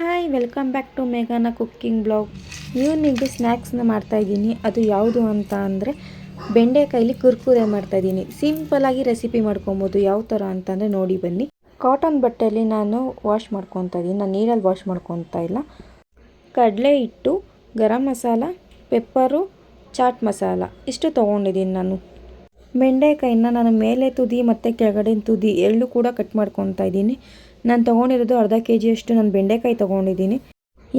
Hi welcome back to ಮೇಘಾನ cooking blog ಇವನಿಗೆ ಸ್ನ್ಯಾಕ್ಸ್ನ ಮಾಡ್ತಾಯಿದ್ದೀನಿ ಅದು ಯಾವುದು ಅಂತ ಅಂದರೆ ಬೆಂಡೆಕಾಯಲ್ಲಿ ಕುರ್ಕುರೆ ಮಾಡ್ತಾಯಿದ್ದೀನಿ ಸಿಂಪಲಾಗಿ ರೆಸಿಪಿ ಮಾಡ್ಕೊಬೋದು ಯಾವ ಥರ ಅಂತಂದರೆ ನೋಡಿ ಬನ್ನಿ. ಕಾಟನ್ ಬಟ್ಟೆಯಲ್ಲಿ ನಾನು ವಾಶ್ ಮಾಡ್ಕೊತಾ ಇದ್ದೀನಿ. ನಾನು ನೀರಲ್ಲಿ ವಾಶ್ ಮಾಡ್ಕೊತಾ ಇಲ್ಲ. ಕಡಲೆ ಹಿಟ್ಟು, ಗರಂ ಮಸಾಲ ಪೆಪ್ಪರು ಚಾಟ್ ಮಸಾಲ ಇಷ್ಟು ತೊಗೊಂಡಿದ್ದೀನಿ ನಾನು. ಬೆಂಡೆಕಾಯಿನ ನಾನು ಮೇಲೆ ತುದಿ ಮತ್ತು ಕೆಳಗಡೆ ತುದಿ ಎರಡೂ ಕೂಡ ಕಟ್ ಮಾಡ್ಕೊತಾ ಇದ್ದೀನಿ. ನಾನು ತೊಗೊಂಡಿರೋದು ಅರ್ಧ ಕೆ ಜಿಯಷ್ಟು ನಾನು ಬೆಂಡೆಕಾಯಿ ತೊಗೊಂಡಿದ್ದೀನಿ.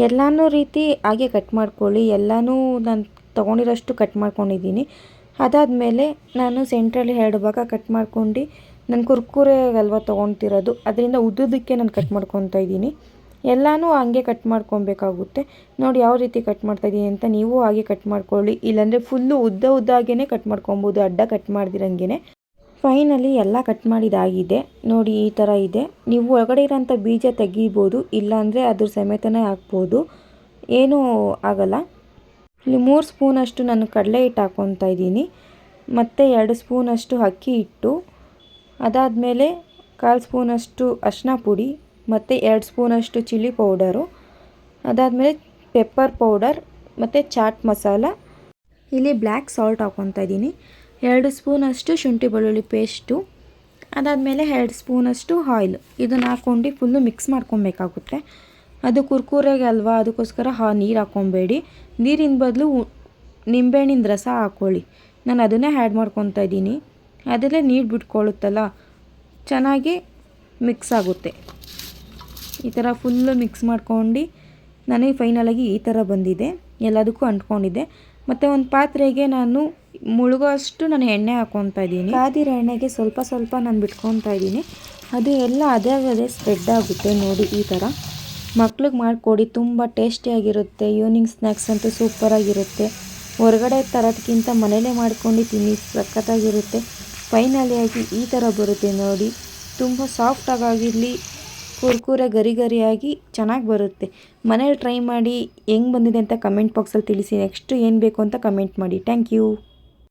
ಎಲ್ಲನೂ ರೀತಿ ಹಾಗೆ ಕಟ್ ಮಾಡ್ಕೊಳ್ಳಿ. ಎಲ್ಲನೂ ನಾನು ತೊಗೊಂಡಿರೋಷ್ಟು ಕಟ್ ಮಾಡ್ಕೊಂಡಿದ್ದೀನಿ. ಅದಾದಮೇಲೆ ನಾನು ಸೆಂಟ್ರಲ್ಲಿ ಎರಡು ಭಾಗ ಕಟ್ ಮಾಡ್ಕೊಂಡು ನಾನು ಕುರ್ಕುರೆ ಅಲ್ವಾ ತೊಗೊತಿರೋದು. ಅದರಿಂದ ಉದ್ದುದಕ್ಕೆ ನಾನು ಕಟ್ ಮಾಡ್ಕೊತಾ ಇದ್ದೀನಿ. ಎಲ್ಲನೂ ಹಂಗೆ ಕಟ್ ಮಾಡ್ಕೊಬೇಕಾಗುತ್ತೆ. ನೋಡಿ ಯಾವ ರೀತಿ ಕಟ್ ಮಾಡ್ತಾಯಿದ್ದೀನಿ ಅಂತ ನೀವು ಹಾಗೆ ಕಟ್ ಮಾಡ್ಕೊಳ್ಳಿ. ಇಲ್ಲಾಂದರೆ ಫುಲ್ಲು ಉದ್ದ ಉದ್ದ ಹಾಗೇ ಕಟ್ ಮಾಡ್ಕೊಬೋದು, ಅಡ್ಡ ಕಟ್ ಮಾಡ್ದಿರಂಗೆ ಫೈನಲಿ ಎಲ್ಲ ಕಟ್ ಮಾಡಿದಾಗಿದೆ. ನೋಡಿ ಈ ಥರ ಇದೆ. ನೀವು ಒಳಗಡೆ ಇರೋಂಥ ಬೀಜ ತೆಗಿಬೋದು, ಇಲ್ಲಾಂದರೆ ಅದ್ರ ಸಮೇತನೇ ಹಾಕ್ಬೋದು. ಏನೂ ಆಗಲ್ಲ. ಇಲ್ಲಿ ಮೂರು ಸ್ಪೂನಷ್ಟು ನಾನು ಕಡಲೆ ಹಿಟ್ಟು ಹಾಕ್ಕೊತಾ ಇದ್ದೀನಿ ಮತ್ತು ಎರಡು ಸ್ಪೂನಷ್ಟು ಅಕ್ಕಿ ಹಿಟ್ಟು. ಅದಾದಮೇಲೆ ಕಾಲು ಸ್ಪೂನಷ್ಟು ಅರಿಶಿನ ಪುಡಿ. ಮತ್ತು ಎರಡು ಸ್ಪೂನಷ್ಟು ಚಿಲ್ಲಿ ಪೌಡರು, ಅದಾದಮೇಲೆ ಪೆಪ್ಪರ್ ಪೌಡರ್ ಮತ್ತು ಚಾಟ್ ಮಸಾಲ. ಇಲ್ಲಿ ಬ್ಲ್ಯಾಕ್ ಸಾಲ್ಟ್ ಹಾಕ್ಕೊತಾ ಇದ್ದೀನಿ. ಎರಡು ಸ್ಪೂನಷ್ಟು ಶುಂಠಿ ಬೆಳ್ಳುಳ್ಳಿ ಪೇಸ್ಟು, ಅದಾದಮೇಲೆ ಎರಡು ಸ್ಪೂನಷ್ಟು ಆಯಿಲ್. ಇದನ್ನು ಹಾಕ್ಕೊಂಡು ಫುಲ್ಲು ಮಿಕ್ಸ್ ಮಾಡ್ಕೊಬೇಕಾಗುತ್ತೆ. ಅದು ಕುರ್ಕುರೆಗೆ ಅಲ್ವಾ, ಅದಕ್ಕೋಸ್ಕರ ಹಾ, ನೀರು ಹಾಕ್ಕೊಬೇಡಿ. ನೀರಿನ ಬದಲು ನಿಂಬೆಹಣ್ಣಿನ ರಸ ಹಾಕ್ಕೊಳ್ಳಿ ನಾನು ಅದನ್ನೇ ಆ್ಯಡ್ ಮಾಡ್ಕೊತಾ ಇದ್ದೀನಿ. ಅದರಲ್ಲೇ ನೀರು ಬಿಟ್ಕೊಳ್ಳುತ್ತಲ್ಲ, ಚೆನ್ನಾಗಿ ಮಿಕ್ಸ್ ಆಗುತ್ತೆ. ಈ ಥರ ಫುಲ್ಲು ಮಿಕ್ಸ್ ಮಾಡ್ಕೊಂಡು ನನಗೆ ಫೈನಲಾಗಿ ಈ ಥರ ಬಂದಿದೆ. ಎಲ್ಲದಕ್ಕೂ ಅಂಟ್ಕೊಂಡಿದ್ದೆ. ಮತ್ತು ಒಂದು ಪಾತ್ರೆಗೆ ನಾನು ಮುಳುಗೋ ಅಷ್ಟು ನಾನು ಎಣ್ಣೆ ಹಾಕ್ಕೊತಾ ಇದ್ದೀನಿ. ಕಾದಿರೋ ಎಣ್ಣೆಗೆ ಸ್ವಲ್ಪ ಸ್ವಲ್ಪ ನಾನು ಬಿಟ್ಕೊತಾ ಇದ್ದೀನಿ. ಅದು ಎಲ್ಲ ಅದೇ ಅದೇ ಸ್ಪ್ರೆಡ್ ಆಗುತ್ತೆ ನೋಡಿ ಈ ಥರ. ಮಕ್ಳಿಗೆ ಮಾಡಿಕೊಡಿ, ತುಂಬ ಟೇಸ್ಟಿಯಾಗಿರುತ್ತೆ ಈವ್ನಿಂಗ್ ಸ್ನ್ಯಾಕ್ಸ್ ಅಂತೂ ಸೂಪರಾಗಿರುತ್ತೆ ಹೊರಗಡೆ ತರೋದಕ್ಕಿಂತ ಮನೇಲೇ ಮಾಡ್ಕೊಂಡು ತಿನ್ನಿ, ಸಖತ್ತಾಗಿರುತ್ತೆ. ಫೈನಲಿಯಾಗಿ ಈ ಥರ ಬರುತ್ತೆ ನೋಡಿ. ತುಂಬ ಸಾಫ್ಟಾಗಿರಲಿ ಕುರ್ಕುರೆ ಗರಿ ಗರಿಯಾಗಿ ಚೆನ್ನಾಗಿ ಬರುತ್ತೆ. ಮನೇಲಿ ಟ್ರೈ ಮಾಡಿ ಹೆಂಗೆ ಬಂದಿದೆ ಅಂತ ಕಮೆಂಟ್ ಬಾಕ್ಸಲ್ಲಿ ತಿಳಿಸಿ. ನೆಕ್ಸ್ಟ್ ಏನು ಬೇಕು ಅಂತ ಕಮೆಂಟ್ ಮಾಡಿ. Thank you